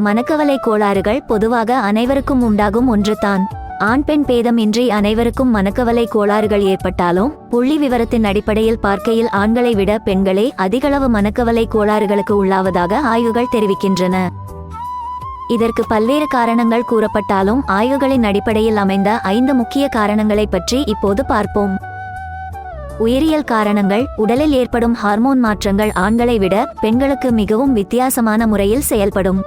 மனக்கவலை கோளாறுகள் பொதுவாக அனைவருக்கும் உண்டாகும் ஒன்றுதான். ஆண் பெண் பேதமின்றி அனைவருக்கும் மனக்கவலை கோளாறுகள் ஏற்பட்டாலும் புள்ளி விவரத்தின் அடிப்படையில் பார்க்கையில் ஆண்களை விட பெண்களே அதிகளவு மனக்கவலை கோளாறுகளுக்கு உள்ளாவதாக ஆய்வுகள் தெரிவிக்கின்றன. இதற்கு பல்வேறு காரணங்கள் கூறப்பட்டாலும் ஆய்வுகளின் அடிப்படையில் அமைந்த ஐந்து முக்கிய காரணங்களை பற்றி இப்போது பார்ப்போம். உயிரியல் காரணங்கள் உடலில் ஏற்படும் ஹார்மோன் மாற்றங்கள் ஆண்களை விட பெண்களுக்கு மிகவும் வித்தியாசமான முறையில் செயல்படும்.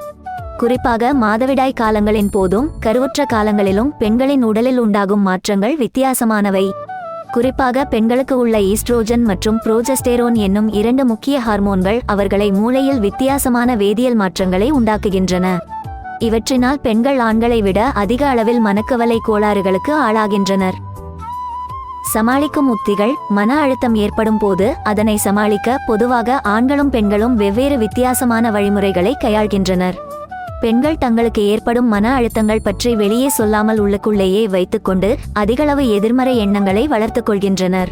குறிப்பாக மாதவிடாய் காலங்களின் போதும் கருவுற்ற காலங்களிலும் பெண்களின் உடலில் உண்டாகும் மாற்றங்கள் வித்தியாசமானவை. குறிப்பாக பெண்களுக்கு உள்ள ஈஸ்ட்ரோஜன் மற்றும் புரோஜெஸ்டெரோன் என்னும் இரண்டு முக்கிய ஹார்மோன்கள் அவர்களை மூளையில் வித்தியாசமான வேதியியல் மாற்றங்களை உண்டாக்குகின்றன. இவற்றினால் பெண்கள் ஆண்களை விட அதிக அளவில் மனக்கவலை கோளாறுகளுக்கு ஆளாகின்றனர். சமாளிக்கும் உத்திகள் மன அழுத்தம் ஏற்படும் போது அதனை சமாளிக்க பொதுவாக ஆண்களும் பெண்களும் வெவ்வேறு வித்தியாசமான வழிமுறைகளை கையாள்கின்றனர். பெண்கள் தங்களுக்கு ஏற்படும் மன அழுத்தங்கள் பற்றி வெளியே சொல்லாமல் உள்ளுக்குள்ளேயே வைத்துக்கொண்டு அதிகளவு எதிர்மறை எண்ணங்களை வளர்த்துக் கொள்கின்றனர்.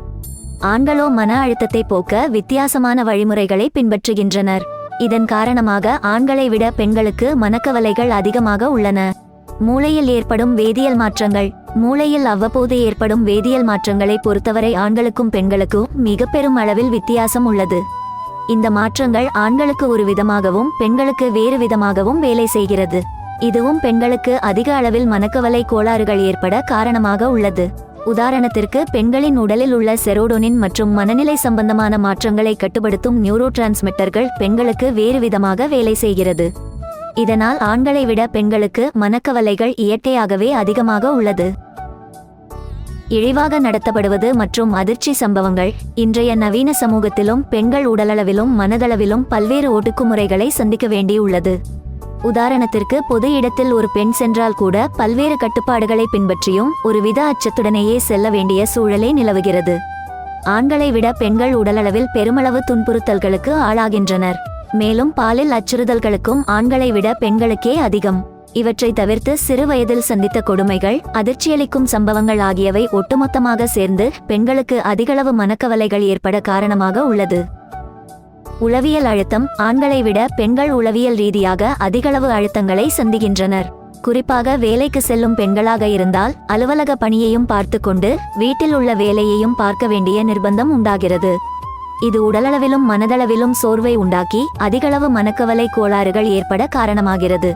ஆண்களோ மன அழுத்தத்தை போக்க வித்தியாசமான வழிமுறைகளை பின்பற்றுகின்றனர். இதன் காரணமாக ஆண்களை விட பெண்களுக்கு மனக்கவலைகள் அதிகமாக உள்ளன. மூளையில் ஏற்படும் வேதியியல் மாற்றங்கள் மூளையில் அவ்வப்போது ஏற்படும் வேதியியல் மாற்றங்களை பொறுத்தவரை ஆண்களுக்கும் பெண்களுக்கும் மிக பெரும் அளவில் வித்தியாசம் உள்ளது. இந்த மாற்றங்கள் ஆண்களுக்கு ஒரு விதமாகவும் பெண்களுக்கு வேறு விதமாகவும் வேலை செய்கிறது. இதுவும் பெண்களுக்கு அதிக அளவில் மனக்கவலை கோளாறுகள் ஏற்பட காரணமாக உள்ளது. உதாரணத்திற்கு பெண்களின் உடலில் உள்ள செரோடோனின் மற்றும் மனநிலை சம்பந்தமான மாற்றங்களை கட்டுப்படுத்தும் நியூரோ டிரான்ஸ்மிட்டர்கள் பெண்களுக்கு வேறு விதமாக வேலை செய்கிறது. இதனால் ஆண்களை விட பெண்களுக்கு மனக்கவலைகள் இயற்கையாகவே அதிகமாக உள்ளது. இழிவாக நடத்தப்படுவது மற்றும் அதிர்ச்சி சம்பவங்கள். இன்றைய நவீன சமூகத்திலும் பெண்கள் உடலளவிலும் மனதளவிலும் பல்வேறு ஒடுக்குமுறைகளை சந்திக்க வேண்டியுள்ளது. உதாரணத்திற்கு பொது இடத்தில் ஒரு பெண் சென்றால் கூட பல்வேறு கட்டுப்பாடுகளை பின்பற்றியும் ஒரு வித அச்சத்துடனேயே செல்ல வேண்டிய சூழலே நிலவுகிறது. ஆண்களை விட பெண்கள் உடலளவில் பெருமளவு துன்புறுத்தல்களுக்கு ஆளாகின்றனர். மேலும் பாலில் அச்சுறுத்தல்களுக்கும் ஆண்களை விட பெண்களுக்கே அதிகம். இவற்றை தவிர்த்து சிறு வயதில் சந்தித்த கொடுமைகள் அதிர்ச்சியளிக்கும் சம்பவங்கள் ஆகியவை ஒட்டுமொத்தமாக சேர்ந்து பெண்களுக்கு அதிகளவு மனக்கவலைகள் ஏற்பட காரணமாக உள்ளது. உளவியல் அழுத்தம் ஆண்களை விட பெண்கள் உளவியல் ரீதியாக அதிகளவு அழுத்தங்களை சந்திக்கின்றனர். குறிப்பாக வேலைக்கு செல்லும் பெண்களாக இருந்தால் அலுவலக பணியையும் பார்த்து கொண்டு வீட்டில் உள்ள வேலையையும் பார்க்க வேண்டிய நிர்பந்தம் உண்டாகிறது. இது உடலளவிலும் மனதளவிலும் சோர்வை உண்டாக்கி அதிகளவு மனக்கவலை கோளாறுகள் ஏற்பட காரணமாகிறது.